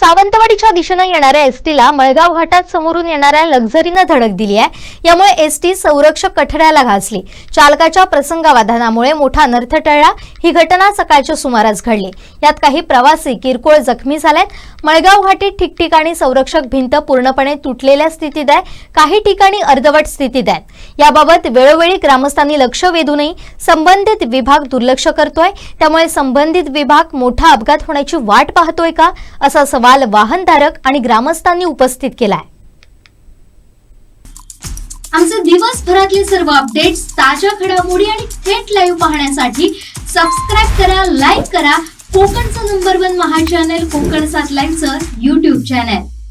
सावंतवाडीच्या दिशेनं येणाऱ्या एसटीला मळगाव घाटात समोरून येणाऱ्या लक्झरीनं धडक दिली आहे. यामुळे एसटी संरक्षक कठड्याला घासली. चालकाच्या प्रसंगावाधानामुळे मोठा अनर्थ टळला. ही घटना सकाळच्या सुमारास घडली. यात काही प्रवासी किरकोळ जखमी झाल्यात मळगाव घाटीत ठिकठिकाणी संरक्षक भिंत पूर्णपणे तुटलेल्या स्थितीत आहे. काही ठिकाणी अर्धवट स्थितीत आहेत. याबाबत वेळोवेळी ग्रामस्थांनी लक्ष वेधूनही संबंधित विभाग दुर्लक्ष करतोय. त्यामुळे संबंधित विभाग मोठा अपघात होण्याची वाट पाहतोय का? असा सवाल वाहनधारक आणि ग्रामस्थांनी उपस्थित केलाय. आमचे दिवसभरातले सर्व अपडेट्स ताज्या घडामोडी आणि थेट लाईव्ह पाहण्यासाठी सबस्क्राईब करा लाईक करा. कोकणचं नंबर वन महा चॅनल कोकण सात लाईनचं युट्यूब चॅनल